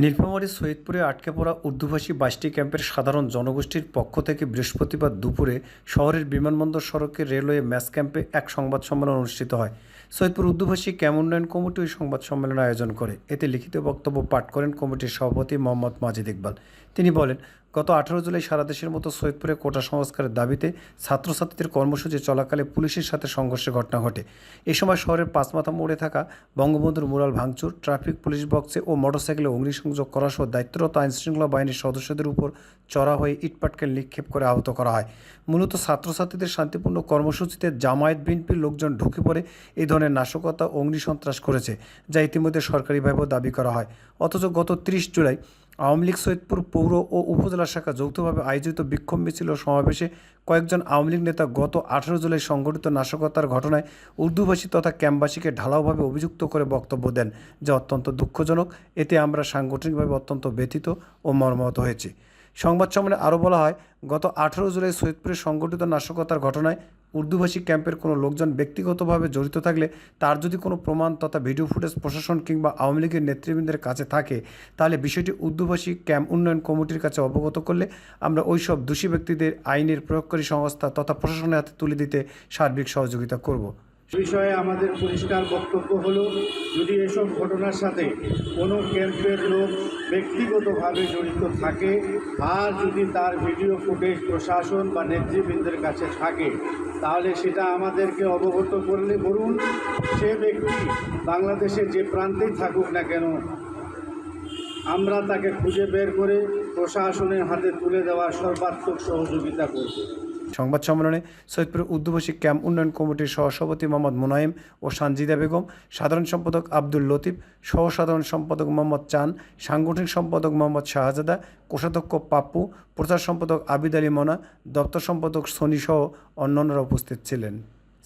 নীলফামারী সৈয়দপুরে আটকে পড়া উর্দুভাষী বাইশটি ক্যাম্পের সাধারণ জনগোষ্ঠীর পক্ষ থেকে বৃহস্পতিবার দুপুরে শহরের বিমানবন্দর সড়কে রেলওয়ে ম্যাচ ক্যাম্পে এক সংবাদ সম্মেলন অনুষ্ঠিত হয়। সৈয়দপুর উর্দুভাষী ক্যাম্প উন্নয়ন কমিটি ওই সংবাদ সম্মেলন আয়োজন করে। এতে লিখিত বক্তব্য পাঠ করেন কমিটির সভাপতি মোহাম্মদ মাজিদ ইকবাল। তিনি বলেন গত আঠারো জুলাই সারা দেশের মতো সৈয়দপুরে কোটা সংস্কারের দাবিতে ছাত্রছাত্রীদের কর্মসূচি চলাকালে পুলিশের সাথে সংঘর্ষের ঘটনা ঘটে। এ সময় শহরের পাঁচমাথা মোড়ে থাকা বঙ্গবন্ধুর মুরাল ভাঙচুর, ট্রাফিক, পুলিশ বক্সে ও মোটরসাইকেলে অগ্নিসংযোগ করা সহ দায়িত্বরত আইনশৃঙ্খলা বাহিনীর সদস্যদের উপর চড়া হয়ে ইটপাটকেল নিক্ষেপ করে আহত করা হয়। মূলত ছাত্রছাত্রীদের শান্তিপূর্ণ কর্মসূচিতে জামায়াত, বিএনপির লোকজন ঢুকে পড়ে এই ধরনের নাশকতা অগ্নিসন্ত্রাস করেছে, যা ইতিমধ্যে সরকারিভাবেও দাবি করা হয়। অথচ গত ত্রিশ জুলাই আওয়ামী লীগ, সৈয়দপুর পৌর ও উপজেলা শাখা যৌথভাবে আয়োজিত বিক্ষোভ মিছিল ও সমাবেশে কয়েকজন আওয়ামী লীগ নেতা গত আঠারো জুলাই সংঘটিত নাশকতার ঘটনায় উর্দুভাষী তথা ক্যাম্পবাসীকে ঢালাওভাবে অভিযুক্ত করে বক্তব্য দেন, যা অত্যন্ত দুঃখজনক। এতে আমরা সাংগঠনিকভাবে অত্যন্ত ব্যথিত ও মর্মাহত হয়েছি। সংবাদ সম্মেলনে আরও বলা হয়, গত আঠারো জুলাই সৈয়দপুরে সংঘটিত নাশকতার ঘটনায় উর্দুভাষী ক্যাম্পের কোনো লোকজন ব্যক্তিগতভাবে জড়িত থাকলে তার যদি কোনো প্রমাণ তথা ভিডিও ফুটেজ প্রশাসন কিংবা আওয়ামী লীগের নেতৃবৃন্দের কাছে থাকে, তাহলে বিষয়টি উর্দুভাষী ক্যাম্প উন্নয়ন কমিটির কাছে অবগত করলে আমরা ওই সব দোষী ব্যক্তিদের আইনের প্রয়োগকারী সংস্থা তথা প্রশাসনের হাতে তুলে দিতে সার্বিক সহযোগিতা করব। বিষয়ে আমাদের পরিষ্কার বক্তব্য হলো, যদি এসব ঘটনার সাথে কোনো ক্যাম্পের লোক ব্যক্তিগতভাবে জড়িত থাকে আর যদি তার ভিডিও ফুটেজ প্রশাসন বা নেতৃবৃন্দের কাছে থাকে, তাহলে সেটা আমাদেরকে অবগত করলে বলুন সে ব্যক্তি বাংলাদেশের যে প্রান্তেই থাকুক না কেন, আমরা তাকে খুঁজে বের করে প্রশাসনের হাতে তুলে দেওয়ার সর্বাত্মক সহযোগিতা করব। সংবাদ সম্মেলনে সৈয়দপুর উর্দুভাষী ক্যাম্প উন্নয়ন কমিটির সহসভাপতি মোহাম্মদ মোনায়েম ও সানজিদা বেগম, সাধারণ সম্পাদক আব্দুল লতিফ সহ সাধারণ সম্পাদক মোহাম্মদ চান, সাংগঠনিক সম্পাদক মোহাম্মদ শাহজাদা, কোষাধ্যক্ষ পাপ্পু, প্রচার সম্পাদক আবিদ আলী মোনা, দপ্তর সম্পাদক সনি সহ অন্যান্যরা উপস্থিত ছিলেন।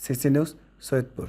CC news Syedpur.